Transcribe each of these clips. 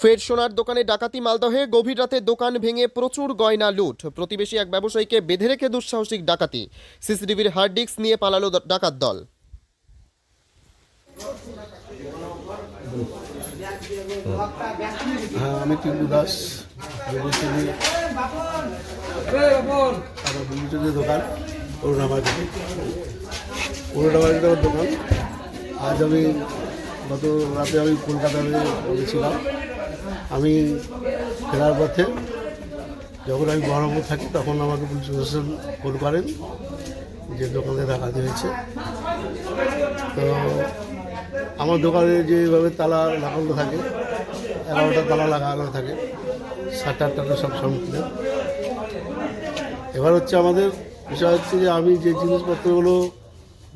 ফের সোনার দোকানে ডাকাতি মালদহে গভীর রাতে দোকান ভেঙে প্রচুর গয়না লুট। প্রতিবেশী এক ব্যবসায়ীকে বেঁধে রেখে দুঃসাহসিক ডাকাতি। সিসিটিভির হার্ড ডিস্ক নিয়ে পালালো ডাকাত দল। হ্যাঁ আমি টিঙ্কু দাস। দোকান আজ আমি গত রাতে আমি কলকাতায় গেছিলাম আমি ফেরার পথে যখন আমি বহরমপুর থাকি, তখন আমাকে পুলিশ প্রশাসন ফোন করেন যে দোকানে ডাকাতি হয়েছে। তো আমার দোকানে যেভাবে তালা লাগানো থাকে, এগারোটা তালা লাগানো থাকে সাত আটটা সব সম্পূর্ণ এবার হচ্ছে আমাদের বিষয় হচ্ছে যে আমি যে জিনিসপত্রগুলো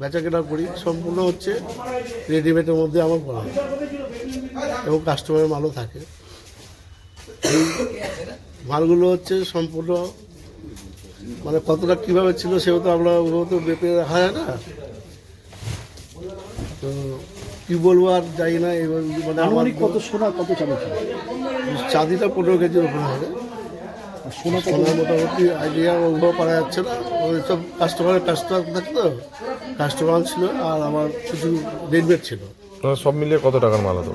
বেচা কেনা করি, সম্পূর্ণ হচ্ছে রেডিমেডের মধ্যে আমার করা এবং কাস্টমারের মালও থাকে। এই মালগুলো হচ্ছে সম্পূর্ণ মানে কতটা কীভাবে ছিল সেও তো আমরা ওগুলো তো বেপে রাখা যায় না। তো কী বলব আর যাই না এবার মানে আমার কত সোনা কত চাঁদি চাঁদিটা পনেরো কেজির ওপরে হবে। আর সোনা মোটামুটি আইডিয়া ওগুলো পারা যাচ্ছে না। ওই সব কাস্টমারের কাস্টমার থাকে তো কাস্টমার ছিল আর আমার কিছু রেডমেড ছিল। সব মিলিয়ে কত টাকার মাল হতো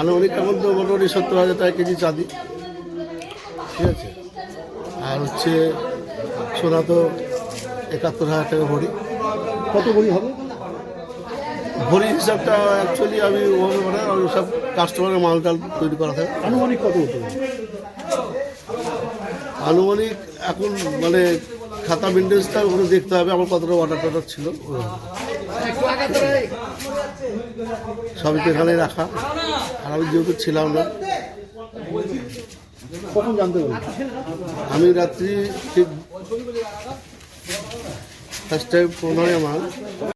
আনুমানিক এখন তো মোটামুটি সত্তর হাজার টাকা কেজি চাঁদি। ঠিক আছে? আর হচ্ছে সোনা তো একাত্তর হাজার টাকা ভরি। কত ভরি হবে? ভরি হিসাবটা অ্যাকচুয়ালি আমি ওভাবে মানে ওই সব কাস্টমারের মাল টাল তৈরি করা থাকে। আনুমানিক কত হতে আনুমানিক এখন মানে খাতা মেনটেন্সটা ওগুলো দেখতে হবে, আমার কতটা অর্ডার টর্ডার ছিল। সবই তো এখানে রাখা। আর আমি যেহেতু ছিলাম না, কখন জানতে পারি আমি রাত্রি ঠিক ফার্স্ট টাইম হয় আমার